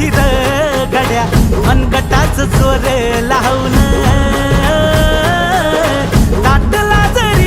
गड्या मनगटाच